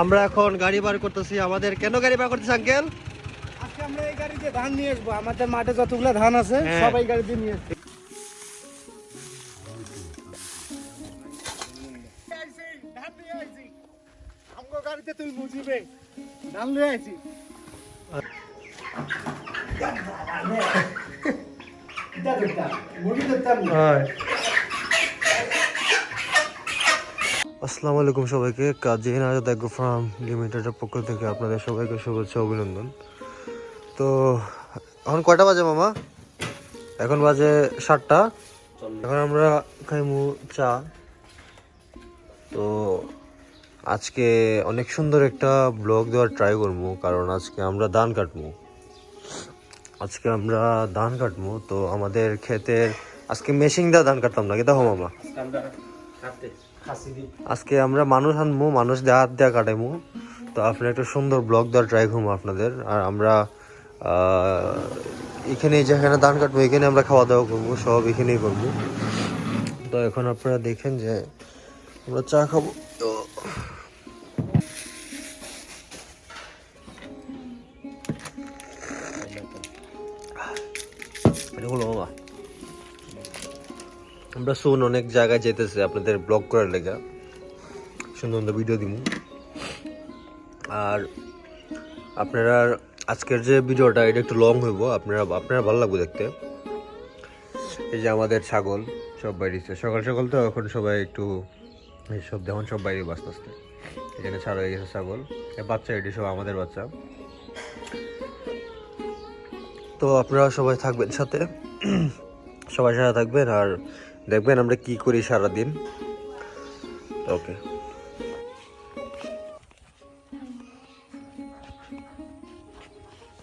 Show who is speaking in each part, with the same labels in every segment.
Speaker 1: আমরা এখন গাড়ি বার করতেছি। আমাদের কেন গাড়ি বার করতেছি আঙ্কেল?
Speaker 2: আজকে আমরা এই গাড়িতে ধান নিয়ে আসব। আমাদের মাঠে যতগুলো ধান আছে সবাই গাড়িতে নিয়ে আসছি গাড়িতে তুই বুঝিবে। ধান লিয়ে আইছি। ধরতাম না
Speaker 1: আসসালামু আলাইকুম সবাইকে। কাজিন আজাদ এগ্রো ফার্ম লিমিটেডের পক্ষ থেকে আপনাদের সবাইকে শুভেচ্ছা, অভিনন্দন। তো, এখন কয়টা বাজে মামা? এখন বাজে সাতটা। এখন আমরা খাইমু চা। তো, আজকে অনেক সুন্দর একটা ব্লগ দেওয়ার ট্রাই করব, কারণ আজকে আমরা ধান কাটবো। আজকে আমরা ধান কাটবো, তো আমাদের ক্ষেতের আজকে মেশিন দিয়ে ধান কাটতাম না কি দেখো মামা। আজকে আমরা মানুষ আনব মানুষ দিয়ে হাত দেওয়া কাটাইমু। তো আপনার একটা সুন্দর ব্লগ দেওয়ার ট্রাই করব আপনাদের। আর আমরা এখানে যেখানে ধান কাটবো এখানে আমরা খাওয়া দাওয়া করব সব এখানেই করব। তো এখন আপনারা দেখেন যে আমরা চা খাব। তো হলো বাবা। আমরা শুন অনেক জায়গায় যেতেছি আপনাদের ব্লগ করার লেগে। সুন্দর সুন্দর ভিডিও দিব আর আপনারা আজকের যে ভিডিওটা এটা একটু লং হইব, আপনারা আপনারা ভালো লাগবে দেখতে। এই যে আমাদের ছাগল, সব বাইরেছে সকাল সকাল তো এখন সবাই একটু এইসব দেখুন সব বাইরে বাঁচতে আস্তে এখানে ছাড়া হয়ে গেছে ছাগল। বাচ্চা, এটি সব আমাদের বাচ্চা। তো আপনারা সবাই থাকবেন সাথে। সবাই সাথে থাকবেন আর দেখবেন আমরা কি করি সারাদিন। ওকে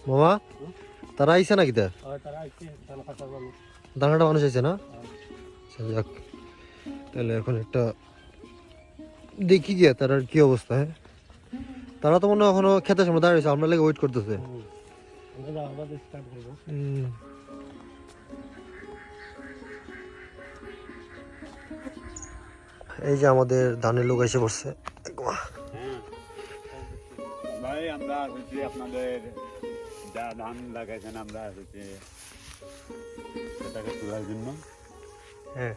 Speaker 1: মামা তারা আইসে নাকি তা? দানাটা মানুষ আইসে না? আচ্ছা, যাক। তাহলে এখন একটা দেখি গিয়া তার আর কি অবস্থা হ্যাঁ? তারা তো মনে হয় এখনও খেতে সময় দাঁড়িয়েছে আমরা লেগে ওয়েট করতেছে। এই যে আমাদের ধানের লোক এসে পড়ছে।
Speaker 3: ভাই আমরা হচ্ছে আপনাদের যা ধান লাগাইছেন আমরা হচ্ছে সেটাকে তোলার জন্য।
Speaker 1: হ্যাঁ।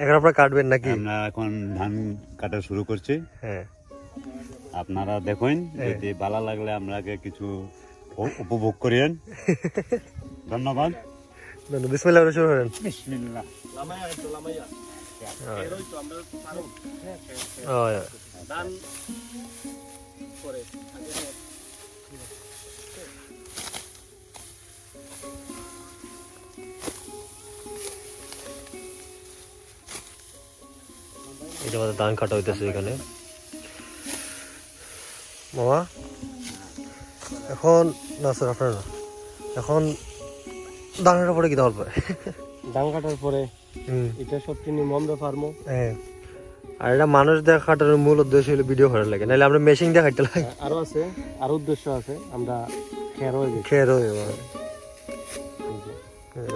Speaker 1: এখন আপনারা কাটবেন নাকি?
Speaker 3: আমরা এখন ধান কাটা শুরু করছি।
Speaker 1: হ্যাঁ।
Speaker 3: আপনারা দেখুন
Speaker 1: হ্যাঁ।
Speaker 3: যদি ভালো লাগলে আমরাকে কিছু উপভোগ করেন ধন্যবাদ।
Speaker 1: বিসমিল্লাহ শুরু করেন।
Speaker 3: বিসমিল্লাহ।
Speaker 1: এটা আমাদের ধান কাটা হইতেছে এখানে। মামা? এখন না স্যার আপনার না। এখন ধানের উপরে কি দেওয়ার পরে?
Speaker 2: ধান কাটার পরে এটা ব্যাপার
Speaker 1: হ্যাঁ। আর এটা মানুষ দেখা মূল উদ্দেশ্য হলো ভিডিও করার লাগে। নাহলে আমরা মেশিন লাগে।
Speaker 2: আরও আছে আরও উদ্দেশ্য আছে। আমরা খেয়ার হয়ে
Speaker 1: রয়ে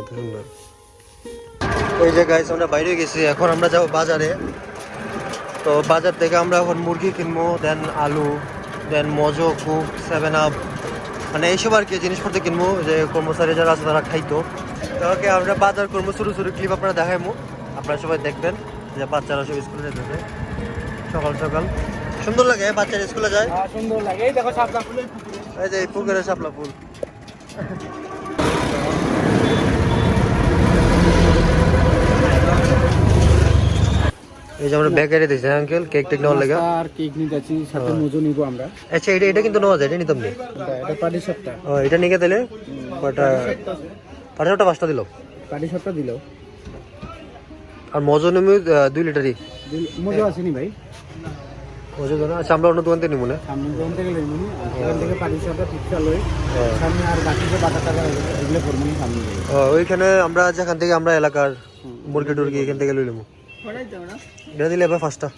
Speaker 1: সুন্দর এই যে গাইস আমরা বাইরে গেছি। এখন আমরা যাব বাজারে। তো বাজার থেকে আমরা এখন মুরগি কিনবো দেন আলু then Mojo Coke Seven Up মানে এইসব আর কি জিনিসপত্র কিনবো। যে কর্মচারী যারা আছে তারা খাইতো। ওকে আমরা বাজার করব ছোটো ছোটো ক্লিপ আপনারা দেখাইমু। আপনারা সবাই দেখবেন যে বাচ্চারা সব স্কুলে যেতেছে সকাল সকাল। সুন্দর লাগে বাচ্চারা স্কুলে যায়?
Speaker 2: হ্যাঁ, সুন্দর লাগে। এই দেখো সাপলা ফুলের
Speaker 1: এই যে এই পুকুরে শাপলা ফুল। এই যে আমরা বেকারি দিয়েছি আঙ্কেল কেক টেক নেওয়ার লেগে।
Speaker 2: আর কেক নিতে যাচ্ছি সাথে মজু নিব আমরা।
Speaker 1: আচ্ছা এটা এটা কিন্তু নেওয়া যায় এটা নিতাম নি?
Speaker 2: এটা- পাটি সপ্তাহ।
Speaker 1: ও এটা নিয়ে দিলে কয়টা পাঁচটা পাঁচটা দিল?
Speaker 2: পাটি দিল।
Speaker 1: আর মজো নেমে দুই লিটারই?
Speaker 2: মজু আসেনি ভাই।
Speaker 1: মজো দেন আচ্ছা আমরা অন্য দোকান থেকে নিবো না?
Speaker 2: সামনে দোকান থেকে লই সেখান থেকে পাটি সপ্তাহ টিপটা লই সামনে আর বাকি যে বাটা টাকা এগুলো করব নি সামনে
Speaker 1: ওইখানে আমরা যেখান থেকে আমরা এলাকার মুরগি টুরগি এখান থেকে লই নেব। এটা দিলে এবার ফার্স্টটা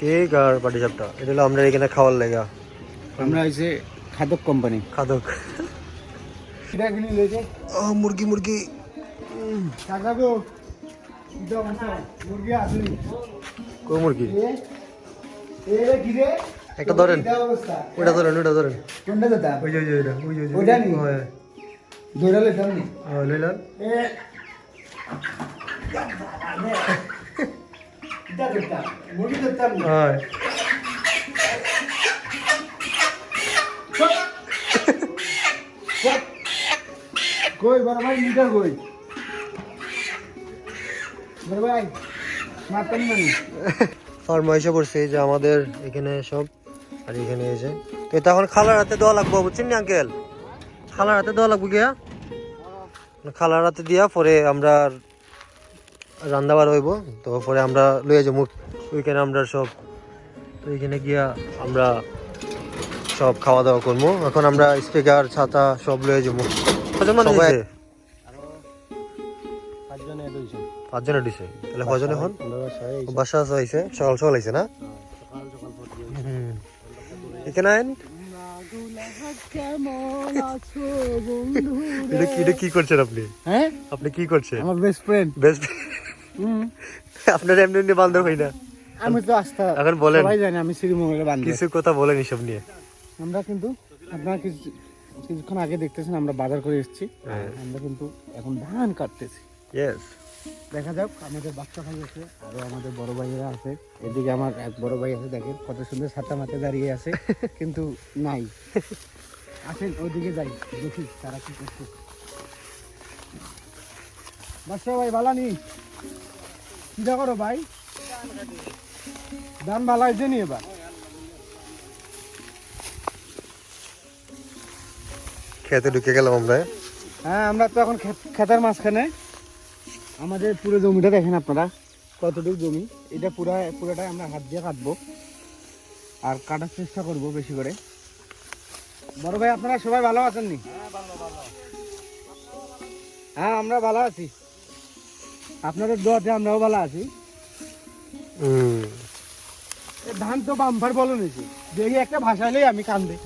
Speaker 1: কেক আর পাটি সাপটা? এটা হলো আমরা এখানে খাওয়ার লেগা।
Speaker 2: আমরা খাদক কোম্পানি।
Speaker 1: খাদক। ও মুরগি মুরগি।
Speaker 2: মুরগি
Speaker 1: মুরগি?
Speaker 2: কি রে?
Speaker 1: একটা ধরেন। ওটা ধরেন ওটা ধরেন।
Speaker 2: কোনটা দাদা
Speaker 1: ওই যে ওই ওইটা ওই যে ওই
Speaker 2: ওইটা নি?
Speaker 1: হ্যাঁ
Speaker 2: ধরে নি?
Speaker 1: হ্যাঁ লইলাম
Speaker 2: এ। এটা দেখতা মুড়ি দেখতা
Speaker 1: হ্যাঁ।
Speaker 2: কই, বড় ভাই লিটার কই? বড় ভাই, মারতাম না
Speaker 1: ফার্মা এসে পড়ছে এই যে আমাদের এখানে সব, আর এখানে যে। তো এখন খালার হাতে দেওয়া লাগবো, বুঝছেন নি আঙ্কেল খালার হাতে দেওয়া লাগবে গিয়া। খালার হাতে দিয়া পরে আমরা রান্না বার হইব, তো পরে আমরা লইয়া যাব। ওইখানে আমরা সব, তো এখানে গিয়া আমরা সব খাওয়া দাওয়া করব। এখন আমরা স্পিকার ছাতা সব লইয়া যাব। কজন মানুষ
Speaker 2: সবাই-
Speaker 1: হয়েছে?
Speaker 2: পাঁচজনে
Speaker 1: দিছে? তাহলে কজন এখন বাসা আছে হয়েছে। সকাল সকাল না। এখানে আইন। এটা কি এটা কি করছেন আপনি?
Speaker 2: হ্যাঁ?
Speaker 1: আপনি কি করছেন?
Speaker 2: আমার বেস্ট ফ্রেন্ড
Speaker 1: বেস্ট আপনার এমনি এমনি বান্ধব হই না?
Speaker 2: আমি তো আস্থা।
Speaker 1: এখন বলেন।
Speaker 2: সবাই জানে আমি বান্ধব
Speaker 1: কিছু কথা বলেন এসব নিয়ে।
Speaker 2: আমরা কিন্তু আপনারা কিছু কিছুক্ষণ আগে দেখতেছেন আমরা বাজার করে এসেছি।
Speaker 1: হ্যাঁ।
Speaker 2: আমরা কিন্তু এখন ধান কাটতেছি। দেখা যাক আমাদের বাচ্চা ভাই আছে আরও আমাদের বড় ভাইয়েরা আছে। এদিকে আমার এক বড় ভাই আছে দেখেন কত সুন্দর ছাতা মাথে দাঁড়িয়ে আছে কিন্তু নাই। আসেন ওইদিকে যাই দেখি তারা কি করছে। বাচ্চা ভাই ভালো নি চিন্তা করো ভাই? ধান ভালো হয়েছে নি এবার?
Speaker 1: খেতে ঢুকে গেলাম আমরা।
Speaker 2: হ্যাঁ আমরা তো এখন ক্ষেত- ক্ষেতের মাঝখানে। আমাদের পুরো জমিটা দেখেন আপনারা কতটুকু জমি। এটা পুরা পুরোটাই আমরা হাত দিয়ে কাটবো। আর কাটার চেষ্টা করব বেশি করে। বড় ভাই আপনারা সবাই ভালো আছেন নি? হ্যাঁ আমরা ভালো আছি। আপনাদের দোয়াতে আমরাও ভালো আছি। ধান তো বাম্পার বলো নিয়েছি দেখি একটা ভাষাইলেই আমি কান্দে।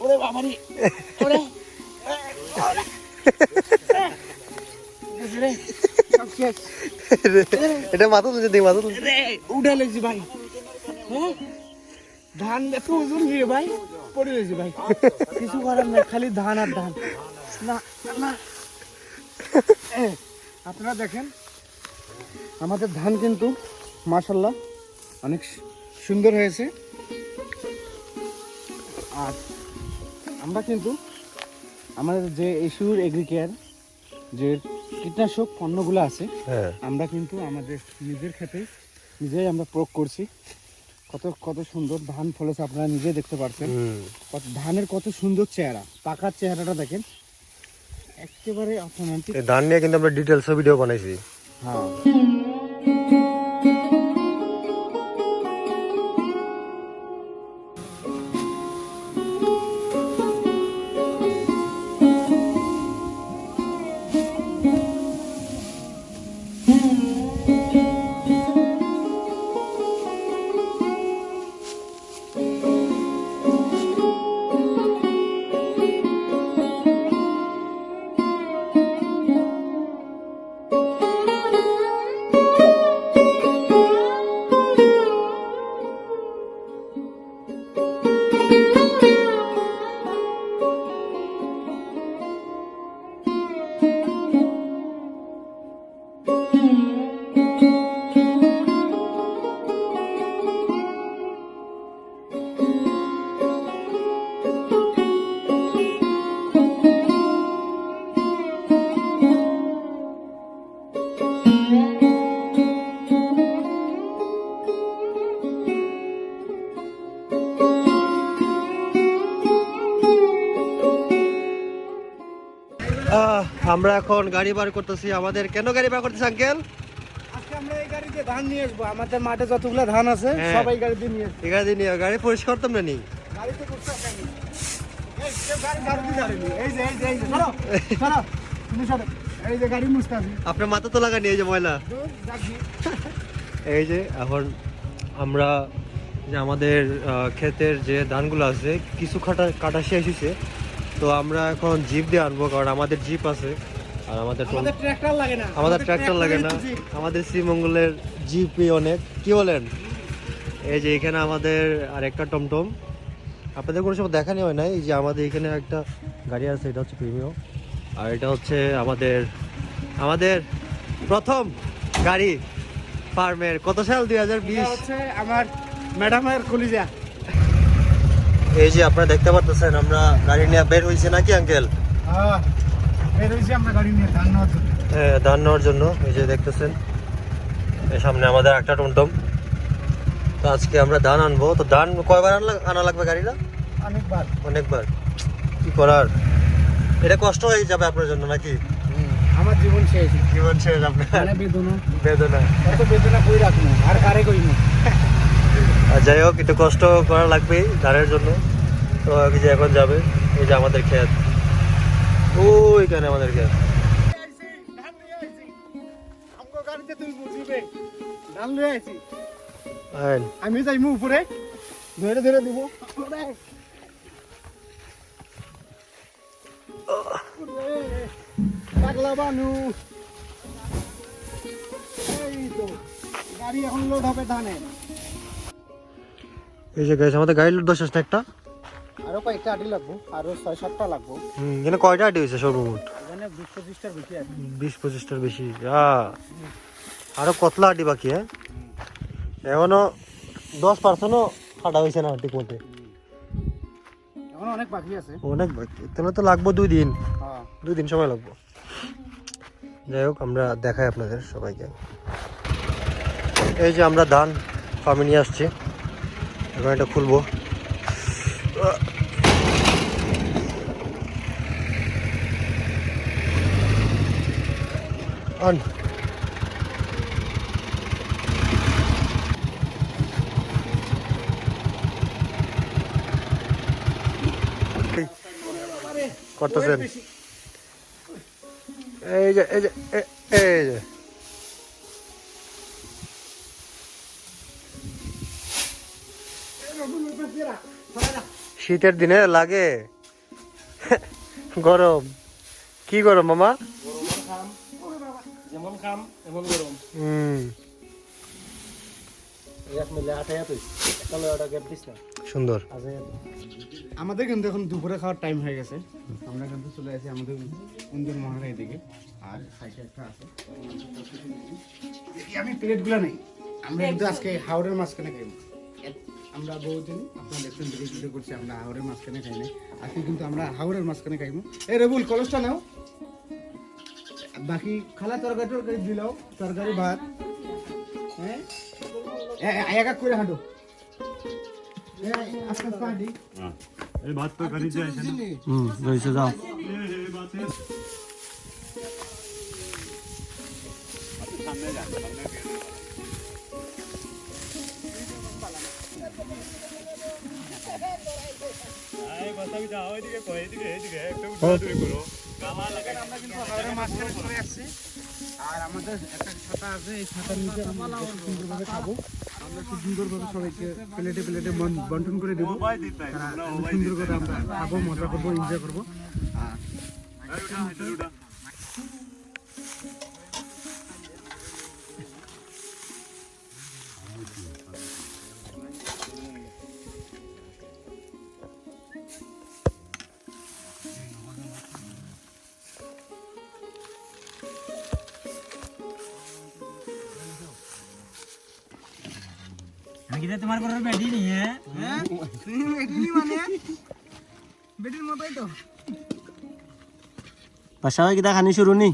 Speaker 2: ওরে বাবারি।
Speaker 1: এটা মাথা তুলছে মাথা তুলছে।
Speaker 2: উঠে লেছি ভাই। হ্যাঁ? ধান এত ওজন ভাই, পড়ে ভাই। কিছু করার খালি ধান আর ধান। না না। আপনারা দেখেন, আমাদের ধান কিন্তু, মাশাল্লাহ, অনেক সুন্দর হয়েছে। আর আমরা কিন্তু, আমাদের যে এসুর এগ্রিকেয়ার যে কীটনাশক পণ্যগুলো আছে
Speaker 1: হ্যাঁ।
Speaker 2: আমরা কিন্তু আমাদের নিজের ক্ষেতে নিজেই আমরা প্রয়োগ করছি। কত কত সুন্দর ধান ফলেছে আপনারা নিজেই দেখতে পাচ্ছেন কত ধানের কত সুন্দর চেহারা পাকার চেহারাটা দেখেন। একেবারে
Speaker 1: এই ধান নিয়ে কিন্তু আমরা ডিটেলস ভিডিও বানাইছি।
Speaker 2: হ্যাঁ।
Speaker 1: আমরা এখন গাড়ি বার করতেছি। আমাদের কেন গাড়ি বার করতেছি আঙ্কেল?
Speaker 2: আমরা এই গাড়িতে ধান নিয়ে আসব। আমাদের মাঠে যতগুলো ধান আছে
Speaker 1: হ্যাঁ।
Speaker 2: নিয়ে আসব।
Speaker 1: নিয়ে গাড়ি পরিষ্কার
Speaker 2: গাড়িতে।
Speaker 1: আপনার মাথা তো লাগানি এই যে ময়লা। এই যে এখন আমরা যে আমাদের ক্ষেতের যে ধানগুলো আছে কিছু কাটা কাটা শেষ হয়েছে। তো আমরা এখন জিপ দিয়ে আনব কারণ আমাদের জিপ আছে। আর আমাদের
Speaker 2: আমাদের ট্র্যাক্টর লাগে না।
Speaker 1: আমাদের ট্র্যাক্টর লাগে না। আমাদের শ্রীমঙ্গলের জিপই অনেক। কি বলেন? এই যে এখানে আমাদের আরেকটা টমটম। আপনাদের কোনো সময় দেখানি হয় নাই? এই যে আমাদের এখানে একটা গাড়ি আছে এটা হচ্ছে প্রিমিয়ম আর এটা হচ্ছে আমাদের আমাদের প্রথম গাড়ি ফার্মের। কত সাল? দুই হাজার বিশ।
Speaker 2: আমার ম্যাডামের কলিজা।
Speaker 1: এই যে আপনারা দেখতে পাচ্ছেন আমরা গাড়ি নিয়ে বের হয়েছে নাকি আঙ্কেল?
Speaker 2: হ্যাঁ বের হয়েছি আমরা গাড়ি নিয়ে ধান নেওয়ার জন্য।
Speaker 1: ধান নেওয়ার জন্য এই যে দেখতেছেন। এই সামনে আমাদের একটা টমটম। তো আজকে আমরা ধান আনব। তো ধান কয়বার আনা লাগবে গাড়িটা?
Speaker 2: অনেকবার।
Speaker 1: অনেকবার। কি করার? এটা কষ্ট হয়ে যাবে আপনার জন্য নাকি?
Speaker 2: আমার জীবন শেষ।
Speaker 1: জীবন শেষ আপনার।
Speaker 2: মানে বেদনা।
Speaker 1: বেদনা।
Speaker 2: বেদনা কই রাখব? আর কারে কইমু
Speaker 1: আর যাই হোক, একটু কষ্ট করা লাগবেই ধানের জন্য। তো এই যে এখন যাবে, এই যে আমাদের ক্ষেত ওইখানে আমাদের আইন।
Speaker 2: আমি উপরে ধরে ধরে দিব পাগলা বানু এই তো, গাড়ি এখন লোড হবে
Speaker 1: এই যে গাইছে আমাদের গাড়ি লোড দশ আসছে একটা?
Speaker 2: আরও কয়েকটা আটি লাগবো আরও ছয় সাতটা লাগবো।
Speaker 1: হুম, এখানে কয়টা আটি হয়েছে সর্বমোট?
Speaker 2: এখানে বিশ পঁচিশটার বেশি আছে
Speaker 1: বিশ পঁচিশটার বেশি আরও কতলা আটি বাকি হ্যাঁ? এখনও দশ পার্সেন্টও কাটা হয়েছে না ঠিক মতে।
Speaker 2: এখন অনেক বাকি আছে।
Speaker 1: অনেক বাকি তাহলে তো লাগবো দুই দিন।
Speaker 2: হ্যাঁ।
Speaker 1: দুই দিন সময় লাগবো। যাই হোক আমরা দেখাই আপনাদের সবাইকে। এই যে আমরা ধান ফার্মে নিয়ে আসছি। এখন এটা খুলবো। আন করতেছেন। এই যে এই যে এই যে। শীতের দিনে লাগে? গরম। কি গরম মামা?
Speaker 2: যেমন কাম এমন গরম।
Speaker 1: হুম।
Speaker 2: এক মিলে আটাই তুই ওটা গ্যাপ দিস
Speaker 1: সুন্দর।
Speaker 2: আমাদের কিন্তু এখন দুপুরে খাওয়ার টাইম হয়ে গেছে। আমরা কিন্তু চলে আসি আমাদের কুন্দর মহারা এদিকে। আর সাইডে একটা আছে। আমি প্লেটগুলো নেই। আমরা কিন্তু আজকে হাওড়ের মাঝখানে খাইব আমরা বহুদিন আপনারা দেখছেন ভিডিও ভিডিও করছি আমরা হাওড়ের মাঝখানে খাই নাই। আজকে কিন্তু আমরা হাওড়ের মাঝখানে খাইব। এই রেবুল কলসটা নাও। বাকি খালা তরকারি টরকারি দিলাও তরকারি ভাত। হ্যাঁ? এ- এ- এক এক করে হাঁটো। এ, আস্তে আস্তে হাঁটি
Speaker 3: হ্যাঁ। এই ভাত তো কারি যায় না
Speaker 1: হুম রয়েছে যাও।
Speaker 3: সামনে যান সামনে
Speaker 2: আর আমাদের একটা ছাতা আছে এই ছাতার নিচে আমরা সুন্দরভাবে খাব আমরা খুব সুন্দরভাবে সবাইকে প্লেটে প্লেটে বন্টন করে দেবো সুন্দর করে আমরা খাব মজা করব এনজয় করব আর
Speaker 3: এই উঠা এই উঠা
Speaker 2: তোমার ঘরের বেডি নি হ্যাঁ তুমি বেডি মানে বেডির মতোই তো
Speaker 1: বাসা কিতা খানি শুরু নি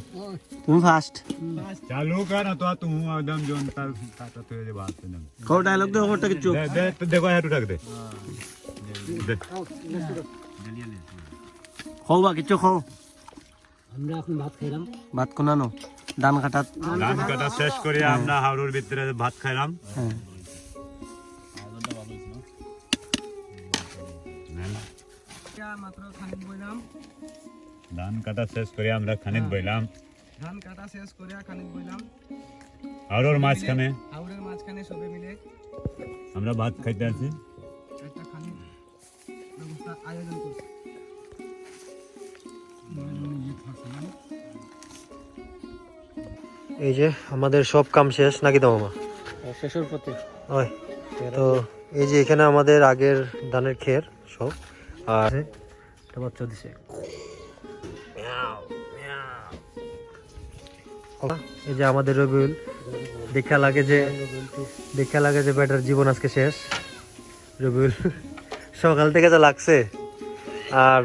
Speaker 1: তুমি ফার্স্ট
Speaker 3: चालू कर ना तो तू एकदम जोन तर काटा तो ये बात है ना
Speaker 1: কও ডায়লগ দে ওটা কিছু
Speaker 3: दे दे तो देखो यार उठा के दे दे
Speaker 1: খাও বা কিছু খাও
Speaker 2: আমরা এখন ভাত খাইলাম
Speaker 1: ভাত কোনানো ধান কাটাত
Speaker 3: ধান কাটা শেষ করে আমরা হাওড়ের ভিতরে ভাত খাইলাম
Speaker 1: হ্যাঁ
Speaker 3: ধান কাটা শেষ করে আমরা খানিক বইলাম।
Speaker 2: ধান কাটা শেষ করে খানিক বইলাম।
Speaker 3: হাওড়ের মাঝখানে।
Speaker 2: হাওড়ের মাঝখানে সবে মিলে।
Speaker 3: আমরা ভাত খাইতে আছি।
Speaker 2: একটা খানিক ব্যবস্থা আয়োজন করছি।
Speaker 1: এই যে আমাদের সব কাম শেষ নাকি তো মামা?
Speaker 2: শেষের পথে।
Speaker 1: ওই তো এই যে এখানে আমাদের আগের ধানের খের সব। আর একটা বাচ্চা দিছে। এই যে আমাদের রবিউল দেখা লাগে যে দেখা লাগে যে ব্যাটার জীবন আজকে শেষ। রবিউল সকাল থেকে যা লাগছে আর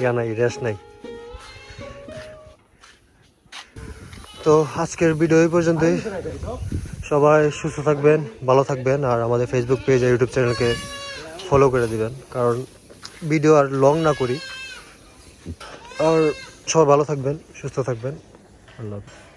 Speaker 1: ইয়া নাই রেস্ট নাই। তো আজকের ভিডিও এই পর্যন্তই। সবাই সুস্থ থাকবেন ভালো থাকবেন আর আমাদের ফেসবুক পেজ আর ইউটিউব চ্যানেলকে ফলো করে দিবেন কারণ ভিডিও আর লং না করি আর সবাই ভালো থাকবেন সুস্থ থাকবেন আল্লাহ হাফেজ।